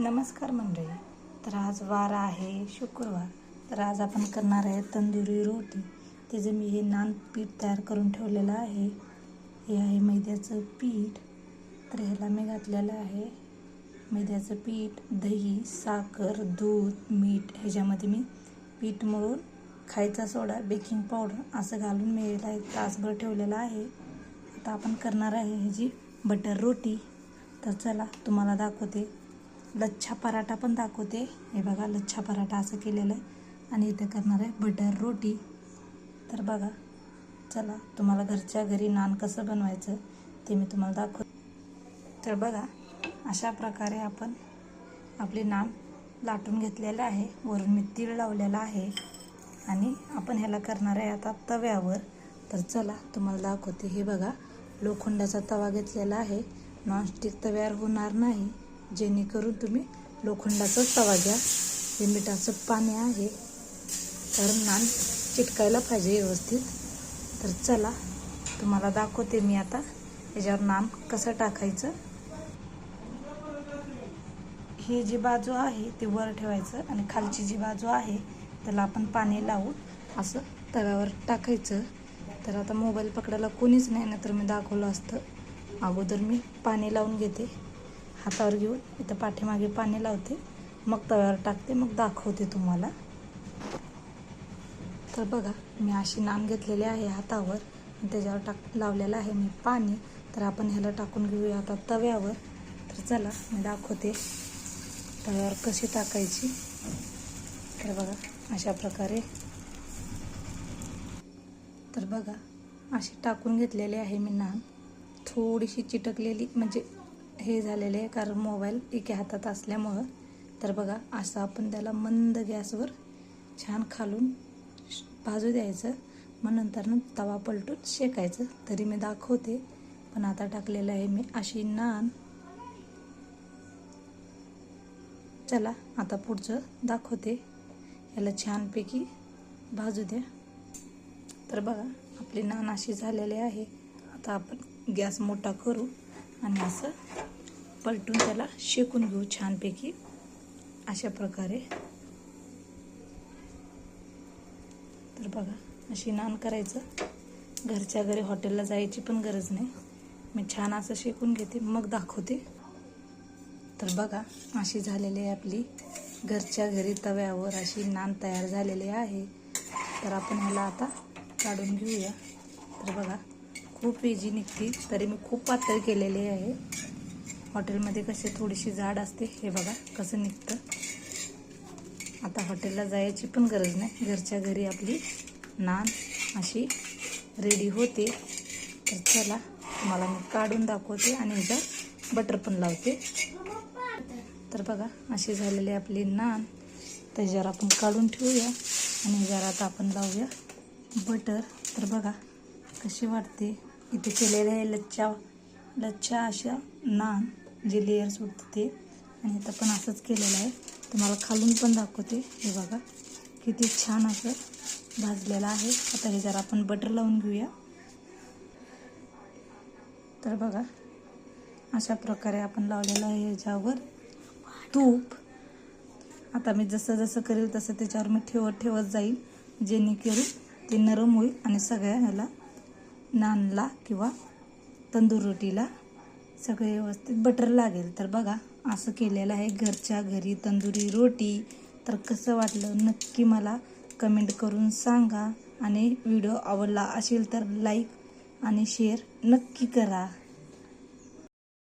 नमस्कार मंडळी. तर आज वार आहे शुक्रवार. तर आज आपण करणार आहे तंदुरी रोटी. त्याचं मी हे नान पीठ तयार करून ठेवलेलं आहे. हे आहे मैद्याचं पीठ. तर ह्याला मी घातलेलं आहे. मैद्याचं पीठ दही साखर दूध मीठ ह्याच्यामध्ये मी पीठ मळून खायचा सोडा बेकिंग पावडर असं घालून मी ह्याला एक तासभर ठेवलेलं आहे. आता आपण करणार आहे ह्याची बटर रोटी. तर चला तुम्हाला दाखवते. लच्छा पराठा पण दाखवते. हे बघा लच्छा पराठा असं केलेलं आहे. आणि इथे करणार आहे बटर रोटी. तर बघा चला तुम्हाला घरच्या घरी नान कसं बनवायचं ते मी तुम्हाला दाखव तर बघा अशा प्रकारे आपण आपली नान लाटून घेतलेलं आहे. वरून मी तीळ लावलेला आहे. आणि आपण ह्याला करणार आहे आता तव्यावर. तर चला तुम्हाला दाखवते. हे बघा लोखंडाचा तवा घेतलेला आहे. नॉनस्टिक तव्यावर होणार नाही. जेणेकरून तुम्ही लोखंडाचाच तवा घ्या. हे मिठाचं पाणी आहे. कारण नान चिटकायला पाहिजे व्यवस्थित. तर चला तुम्हाला दाखवते मी आता याच्यावर नान कसं टाकायचं. ही जी बाजू आहे ती वर ठेवायचं आणि खालची जी बाजू आहे त्याला आपण पाणी लावून असं तव्यावर टाकायचं. तर आता मोबाईल पकडायला कोणीच नाही ना तर मी दाखवलं असतं. अगोदर मी पाणी लावून घेते. हातावर घेऊन इथं पाठीमागे पाणी लावते. मग तव्यावर टाकते मग दाखवते तुम्हाला. तर बघा मी अशी नान घेतलेली आहे हातावर. त्याच्यावर टाक लावलेलं आहे मी पाणी. तर आपण ह्याला टाकून घेऊया आता तव्यावर. तर चला मी दाखवते तव्यावर कशी टाकायची. तर बघा अशा प्रकारे. तर बघा अशी टाकून घेतलेली आहे मी नान. थोडीशी चिटकलेली म्हणजे हे झालेले आहे कारण मोबाईल एके हातात असल्यामुळं. तर बघा असं आपण त्याला मंद गॅसवर छान खालून भाजू द्यायचं. मग नंतर तवा पलटून शेकायचं. तरी मी दाखवते. पण आता टाकलेलं आहे मी अशी नान. चला आता पुढचं दाखवते. याला छानपैकी भाजू द्या. तर बघा आपली नान अशी झालेली आहे. आता आपण गॅस मोठा करू. आणि असं पलटून त्याला शेकून घेऊ छानपैकी. अशा प्रकारे. तर बघा अशी नान करायचं. घरच्या घरी हॉटेलला जायची पण गरज नाही. मी छान असं शेकून घेते मग दाखवते. तर बघा अशी झालेली आहे आपली घरच्या घरी तव्यावर अशी नान तयार झालेली आहे. तर आपण ह्याला आता काढून घेऊया. तर बघा खूप इजी निघते. तरी मी खूप पातळ केलेली आहे. हॉटेलमध्ये कसे थोडीशी जाड असते हे बघा कसं निघतं. आता हॉटेलला जायची पण गरज नाही. घरच्या घरी आपली नान अशी रेडी होते. तर चला तुम्हाला मी काढून दाखवते आणि ह्याच्यात बटर पण लावते. तर बघा अशी झालेली आपली नान. त्याच्यावर आपण काढून ठेवूया आणि ह्याच्यावर आता आपण लावूया बटर तर बघा कशी वाटते इथे केलेलं आहे लच्छा. लच्छा अशा नान जे लेअर्स होतं ते. आणि आता पण असंच केलेलं आहे. तुम्हाला खालून पण दाखवते. हे बघा किती छान असं भाजलेलं आहे. आता हे जरा आपण बटर लावून घेऊया. तर बघा अशा प्रकारे आपण लावलेलं आहे ह्याच्यावर तूप. आता मी जसं जसं करेल तसं त्याच्यावर मी ठेवत ठेवत जाईल. जेणेकरून ते नरम होईल आणि सगळ्या ह्याला नानला किंवा तंदूर रोटीला सगळे व्यवस्थित बटर लागेल. तर बघा असं केलेलं आहे घरच्या घरी तंदुरी रोटी. तर कसं वाटलं नक्की मला कमेंट करून सांगा आणि व्हिडिओ आवडला असेल तर लाईक आणि शेअर नक्की करा.